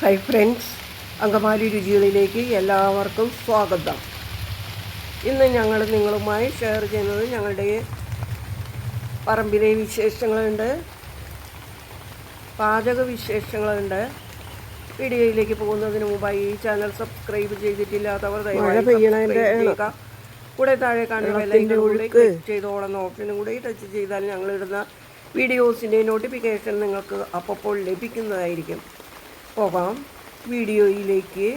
Hi friends Angamaly രുചികളിലേക്ക് എല്ലാവർക്കും സ്വാഗതം. ഇന്ന് ഞങ്ങൾ നിങ്ങളുമായി ഷെയർ ചെയ്യുന്നത് ഞങ്ങളുടെ പറമ്പിലെ വിശേഷങ്ങളുണ്ട് പാചക വിശേഷങ്ങളുണ്ട്. വീഡിയോയിലേക്ക് പോകുന്നതിന് മുമ്പായി ഈ ചാനൽ സബ്സ്ക്രൈബ് ചെയ്തിട്ടില്ലാത്തവർ ദയവായി കൂടെ താഴെ കാണുന്ന കൂടെ ക്ലിക്ക് ചെയ്തോളുന്ന ഓപ്ഷനും കൂടെ ടച്ച് ചെയ്താൽ ഞങ്ങളിടുന്ന വീഡിയോസിന്റെ നോട്ടിഫിക്കേഷൻ നിങ്ങൾക്ക് അപ്പോൾ ലഭിക്കുന്നതായിരിക്കും. പോകാം വീഡിയോയിലേക്ക്.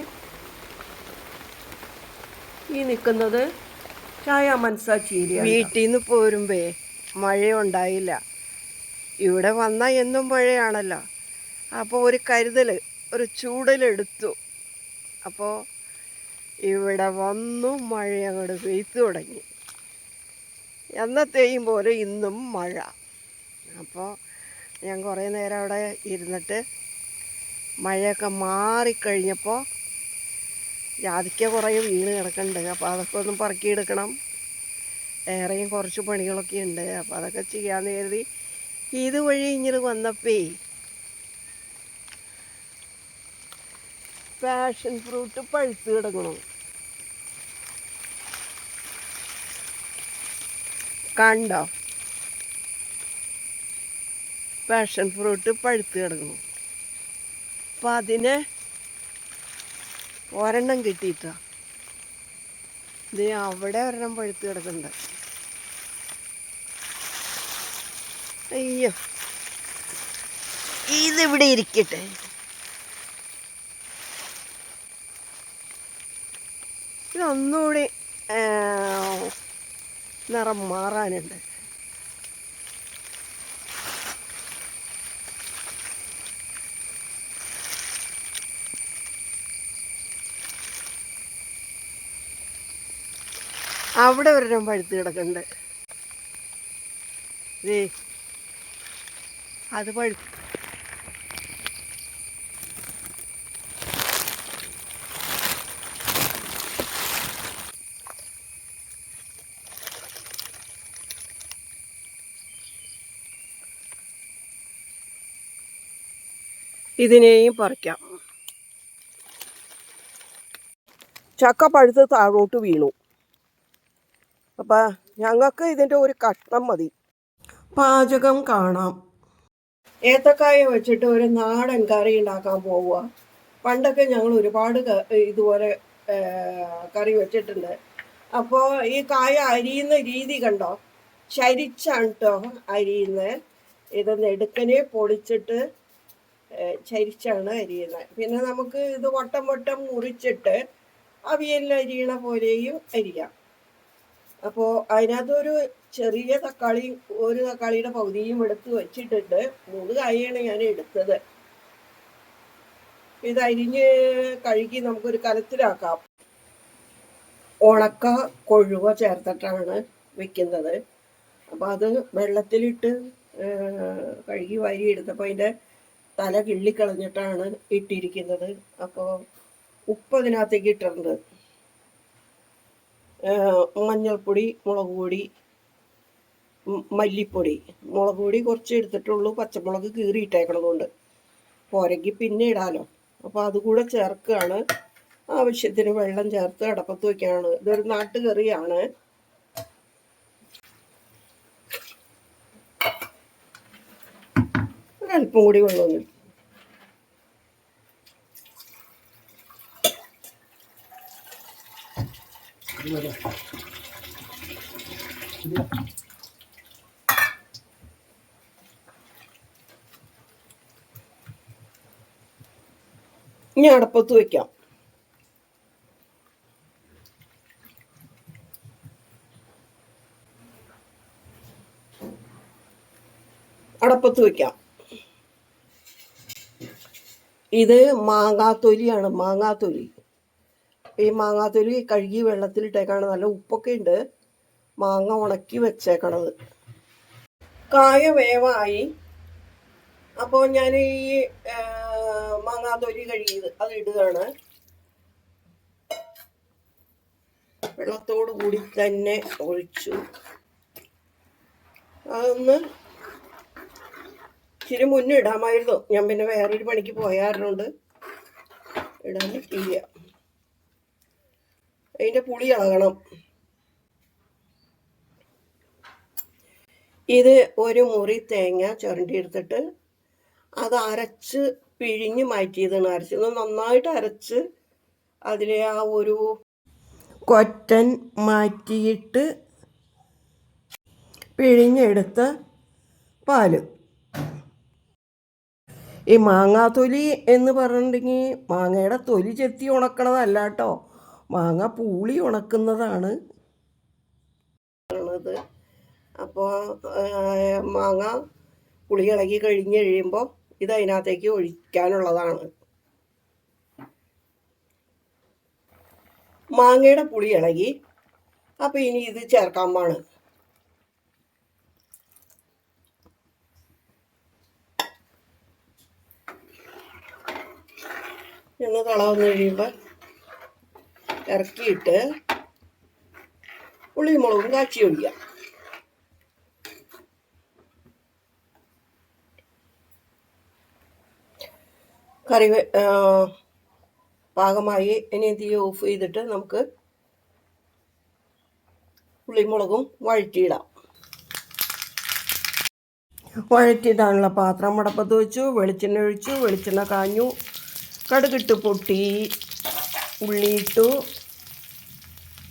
ഈ നിൽക്കുന്നത് ചായ മനസ്സാച്ചേരി വീട്ടിൽ നിന്ന് പോരുമ്പേ മഴയുണ്ടായില്ല. ഇവിടെ വന്നാൽ എന്നും മഴയാണല്ലോ. അപ്പോൾ ഒരു കരുതൽ ഒരു ചൂടലെടുത്തു. അപ്പോൾ ഇവിടെ വന്നു മഴ അങ്ങോട്ട് പെയ്ത്തു തുടങ്ങി. എന്നത്തെയും പോലെ ഇന്നും മഴ. അപ്പോൾ ഞാൻ കുറേ നേരം അവിടെ ഇരുന്നിട്ട് മഴയൊക്കെ മാറിക്കഴിഞ്ഞപ്പോൾ ജാതിക്ക കുറേ വീണ് കിടക്കുന്നുണ്ട് അപ്പോൾ അതൊക്കെ ഒന്ന് പറക്കിയെടുക്കണം. വേറെയും കുറച്ച് പണികളൊക്കെ ഉണ്ട്. അപ്പോൾ അതൊക്കെ ചെയ്യാമെന്ന് കരുതി ഇതുവഴി ഇങ്ങനെ വന്നപ്പേ പാഷൻ ഫ്രൂട്ട് പഴുത്ത് കിടക്കണം. കണ്ടോ? പാഷൻ ഫ്രൂട്ട് പഴുത്ത് കിടക്കണം. അപ്പം അതിന് ഒരെണ്ണം കിട്ടിയിട്ടാ. ഇത് അവിടെ ഒരെണ്ണം പഴുത്ത് കിടക്കുന്നുണ്ട്. അയ്യോ. ഇതിവിടെ ഇരിക്കട്ടെ. ഇതൊന്നുകൂടി നിറം മാറാനുണ്ട്. അവിടെ ഒരെണ്ണം പഴുത്ത് കിടക്കുന്നുണ്ട് ദേ അത് പഴു ഇതിനെയും പറിക്കാം. ചക്ക പഴുത്ത് താഴോട്ട് വീണു. അപ്പം ഞങ്ങൾക്ക് ഇതിന്റെ ഒരു കഷ്ണം മതി. പാചകം കാണാം. ഏത്തക്കായ വെച്ചിട്ട് ഒരു നാടൻ കറി ഉണ്ടാക്കാൻ പോവുക. പണ്ടൊക്കെ ഞങ്ങൾ ഒരുപാട് ഇതുപോലെ കറി വെച്ചിട്ടുണ്ട്. അപ്പോൾ ഈ കായ അരിയുന്ന രീതി കണ്ടോ? ചരിച്ചാണ് കേട്ടോ അരിയുന്നത് ഇത് നെടുക്കനെ പൊളിച്ചിട്ട് ചരിച്ചാണ് അരിയുന്നത് പിന്നെ നമുക്ക് ഇത് വട്ടം വട്ടം മുറിച്ചിട്ട് അവിയലിൽ അരിയണ പോലെയും അരിയാം. അപ്പോൾ അതിനകത്തൊരു ചെറിയ തക്കാളി ഒരു തക്കാളിയുടെ പകുതിയും എടുത്ത് വെച്ചിട്ടുണ്ട്. മൂന്ന് കായാണ് ഞാൻ എടുത്തത്. ഇത് അരിഞ്ഞ് കഴുകി നമുക്കൊരു കലത്തിലാക്കാം. ഉണക്ക കൊഴുവ ചേർത്തിട്ടാണ് വെക്കുന്നത്. അപ്പോൾ അത് വെള്ളത്തിലിട്ട് കഴുകി വാരി എടുത്തപ്പോൾ അതിന്റെ തല കിള്ളിക്കളഞ്ഞിട്ടാണ് ഇട്ടിരിക്കുന്നത്. അപ്പോൾ ഉപ്പ് അതിനകത്തേക്ക് ഇട്ടിട്ടുണ്ട്. മഞ്ഞൾപ്പൊടി മുളക് പൊടി മല്ലിപ്പൊടി. മുളക് പൊടി കുറച്ച് എടുത്തിട്ടുള്ളൂ. പച്ചമുളക് കീറിയിട്ടേക്കണതുകൊണ്ട്. പോരെങ്കിൽ പിന്നെ ഇടാലോ. അപ്പോൾ അതുകൂടെ ചേർക്കുകയാണ് ആവശ്യത്തിന് വെള്ളം ചേർത്ത് അടപ്പത്ത് വയ്ക്കുകയാണ് ഇതൊരു നാട്ടുകറിയാണ്. ഒരല്പം കൂടി വെള്ളം ഇനി അടപ്പത്ത് വയ്ക്കാം അടപ്പത്ത് വയ്ക്കാം ഇത് മാങ്ങാത്തൊലിയാണ് മാങ്ങാത്തൊലി. ഈ മാങ്ങാത്തൊരു കഴുകി വെള്ളത്തിലിട്ടേക്കാണ്. നല്ല ഉപ്പൊക്കെ ഉണ്ട് മാങ്ങ ഉണക്കി വെച്ചേക്കണത്. കായ വേവായി. അപ്പോൾ ഞാൻ ഈ ആ, മാങ്ങാത്തൊലി കഴുകിയത് അത് ഇടുകയാണ്. വെള്ളത്തോടു കൂടി തന്നെ ഒഴിച്ചു. അതൊന്ന് ഇച്ചിരി മുന്നേ ഇടാമായിരുന്നു. ഞാൻ പിന്നെ വേറൊരു പണിക്ക് പോയാറുണ്ട് ഇടാൻ പറ്റിയില്ല. അതിന്റെ പുളി ഇളകണം ഇത് ഒരു മുറി തേങ്ങ ചുരണ്ടി എടുത്തിട്ട് അത് അരച്ച് പിഴിഞ്ഞ് മാറ്റിയതാണ് അരച്ചത് നന്നായിട്ട് അരച്ച് അതിലെ ആ ഒരു കൊറ്റൻ മാറ്റിയിട്ട് പിഴിഞ്ഞെടുത്ത പാൽ. ഈ മാങ്ങാത്തൊലി എന്ന് പറഞ്ഞിട്ടുണ്ടെങ്കിൽ മാങ്ങയുടെ തൊലി ചെത്തി ഉണക്കണതല്ല കേട്ടോ. മാങ്ങ പൂളി ഉണക്കുന്നതാണ്. അപ്പോൾ മാങ്ങ പുളി ഇളകി കഴിഞ്ഞ് കഴിയുമ്പോൾ ഇത് അതിനകത്തേക്ക് ഒഴിക്കാനുള്ളതാണ്. മാങ്ങയുടെ പുളി ഇളകി അപ്പോൾ ഇനി ഇത് ചേർക്കാൻ പാണ് എന്ന് കളവന്ന് കഴിയുമ്പോൾ ഇറക്കിയിട്ട് ഉള്ളിയും മുളകും കാച്ചി ഒഴിക്കാം കറി വെ- ആ, പാകമായി ഇനി തീ ഓഫ് ചെയ്തിട്ട് നമുക്ക് ഉള്ളിമുളകും വഴറ്റിയിടാം. വഴറ്റിയിടാനുള്ള പാത്രം മുടപ്പത്ത് വെച്ചു വെളിച്ചെണ്ണ ഒഴിച്ചു വെളിച്ചെണ്ണ കാഞ്ഞു കടുകിട്ട് പൊട്ടി ഉള്ളി ഇട്ടു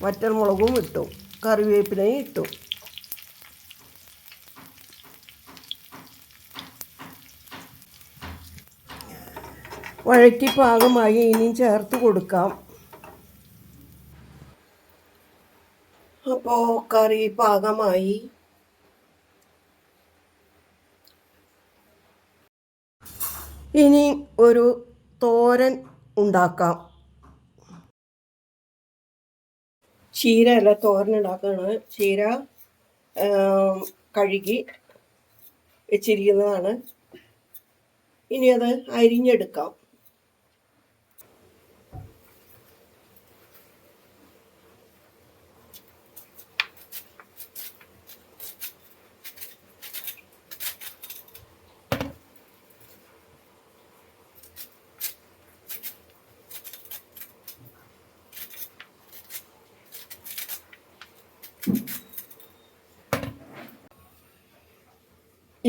വറ്റൽമുളകും ഇട്ടു കറിവേപ്പിലയും ഇട്ടു. വഴക്കി പാകമായി ഇനിയും ചേർത്ത് കൊടുക്കാം. അപ്പോൾ കറി പാകമായി. ഇനി ഒരു തോരൻ ഉണ്ടാക്കാം. ചീര അല്ല തോരൻ ഉണ്ടാക്കുകയാണ് ചീര കഴുകി വെച്ചിരിക്കുന്നതാണ്. ഇനി അത് അരിഞ്ഞെടുക്കാം.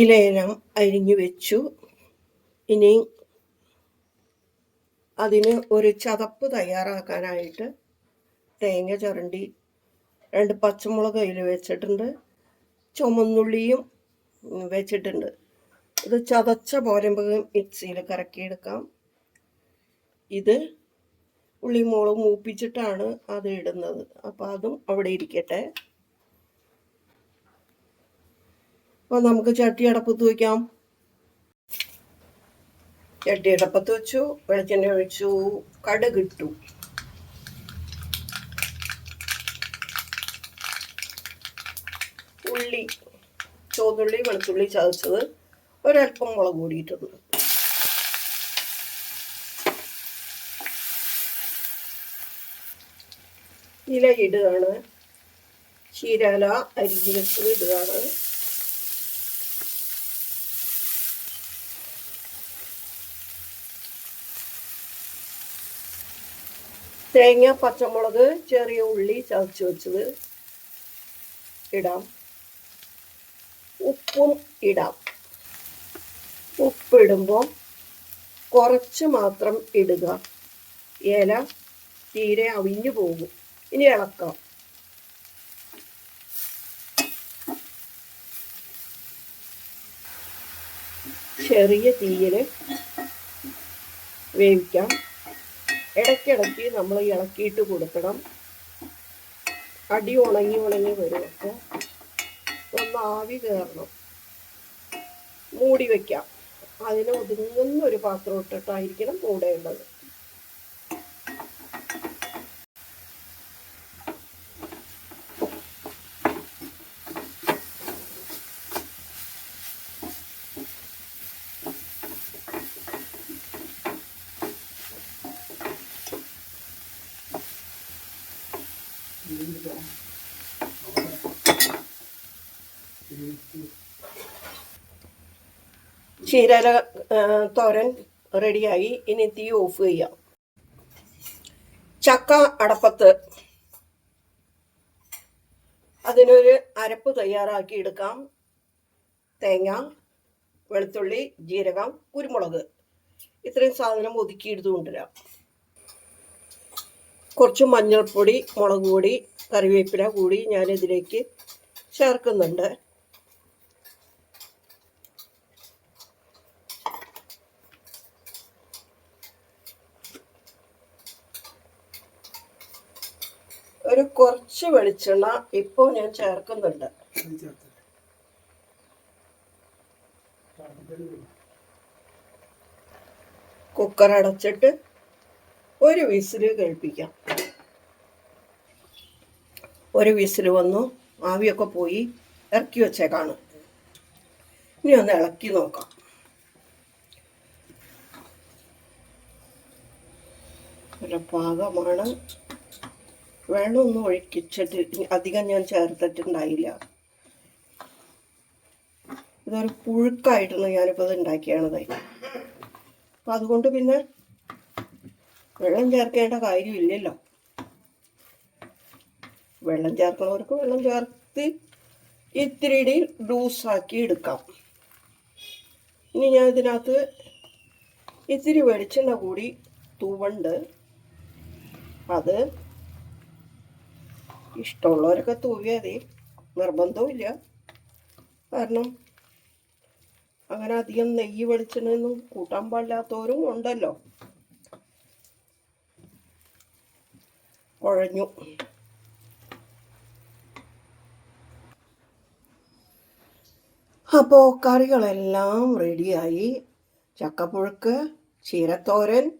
ഇലയിനം അരിഞ്ഞു വെച്ചു. ഇനി അതിന് ഒരു ചതപ്പ് തയ്യാറാക്കാനായിട്ട് തേങ്ങ ചുരണ്ടി രണ്ട് പച്ചമുളക് അതിൽ വെച്ചിട്ടുണ്ട്. ചുമന്നുള്ളിയും വെച്ചിട്ടുണ്ട്. ഇത് ചതച്ച പോരമ്പകം മിക്സിയിൽ കറക്കിയെടുക്കാം. ഇത് ഉള്ളിമുളക് മൂപ്പിച്ചിട്ടാണ് അത് ഇടുന്നത്. അപ്പോൾ അതും അവിടെ ഇരിക്കട്ടെ. അപ്പോൾ നമുക്ക് ചട്ടി അടപ്പത്ത് വയ്ക്കാം ചട്ടി അടപ്പത്ത് വെച്ചു വെളിച്ചെണ്ണ ഒഴിച്ചു കടുകിട്ടു ഉള്ളി ചുവന്നുള്ളി വെളുത്തുള്ളി ചതച്ചത് ഒരല്പം മുളക് കൂടിയിട്ടുണ്ട് ഇല ഇടുകയാണ്. ചീരല അരിഞ്ഞ് ഇടുകയാണ്. തേങ്ങ പച്ചമുളക് ചെറിയ ഉള്ളി ചതച്ച് വെച്ചത് ഇടാം. ഉപ്പും ഇടാം. ഉപ്പിടുമ്പോൾ കുറച്ച് മാത്രം ഇടുക. ഏല തീരെ അവിഞ്ഞു പോകും. ഇനി ഇളക്കാം. ചെറിയ തീയിൽ വേവിക്കാം. ഇടയ്ക്കിടയ്ക്ക് നമ്മൾ ഇളക്കിയിട്ട് കൊടുക്കണം. അടി ഉണങ്ങി ഉണങ്ങി വരും. അപ്പോൾ ഒന്ന് ആവി കയറണം. മൂടി വയ്ക്കാം അതിന് ഒതുങ്ങുന്ന ഒരു പാത്രം ഇട്ടിട്ടായിരിക്കണം മൂടേണ്ടത് ചീരല തോരൻ റെഡിയായി. ഇനി തീ ഓഫ് ചെയ്യാം. ചക്ക അടപ്പത്ത്. അതിനൊരു അരപ്പ് തയ്യാറാക്കി എടുക്കാം. തേങ്ങ വെളുത്തുള്ളി ജീരകം കുരുമുളക്. ഇത്രയും സാധനം ഒതുക്കി എടുത്തു കൊണ്ടുവരാം. കുറച്ച് മഞ്ഞൾപ്പൊടി മുളക് പൊടി കറിവേപ്പില കൂടി ഞാനിതിലേക്ക് ചേർക്കുന്നുണ്ട്. ഒരു കുറച്ച് വെളിച്ചെണ്ണ ഇപ്പോൾ ഞാൻ ചേർക്കുന്നുണ്ട്. കുക്കർ അടച്ചിട്ട് ഒരു വിസിൽ കഴിപ്പിക്കാം ഒരു വിസിൽ വന്നു ആവിയൊക്കെ പോയി ഇറക്കി വെച്ചേക്കാണ്. ഇനി ഒന്ന് ഇളക്കി നോക്കാം. ഒരു പാകമാണ്. വെള്ളമൊന്നും ഒഴിക്കിച്ചിട്ട് അധികം ഞാൻ ചേർത്തിട്ടുണ്ടായില്ല. ഇതൊരു പുഴുക്കായിട്ടാണ് ഞാനിപ്പോൾ ഇത് ഉണ്ടാക്കിയാണത് അപ്പം അതുകൊണ്ട് പിന്നെ വെള്ളം ചേർക്കേണ്ട കാര്യമില്ലല്ലോ. വെള്ളം ചേർക്കുന്നവർക്ക് വെള്ളം ചേർത്ത് ഇത്തിരി ലൂസാക്കി എടുക്കാം. ഇനി ഞാൻ ഇതിനകത്ത് ഇത്തിരി വെളിച്ചെണ്ണ കൂടി തൂവണ്ട്. അത് ഇഷ്ടമുള്ളവരൊക്കെ തൂവിയാൽ മതി. നിർബന്ധമില്ല കാരണം അങ്ങനെ അധികം നെയ്യ് വെളിച്ചെണ്ണയൊന്നും കൂട്ടാൻ പാടില്ലാത്തവരും ഉണ്ടല്ലോ. കുഴഞ്ഞു. അപ്പോൾ കറികളെല്ലാം റെഡിയായി. ചക്കപ്പുഴുക്ക് ചീരത്തോരൻ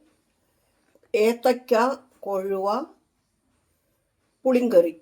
ഏത്തക്ക കൊഴുവ പുളിങ്കറി.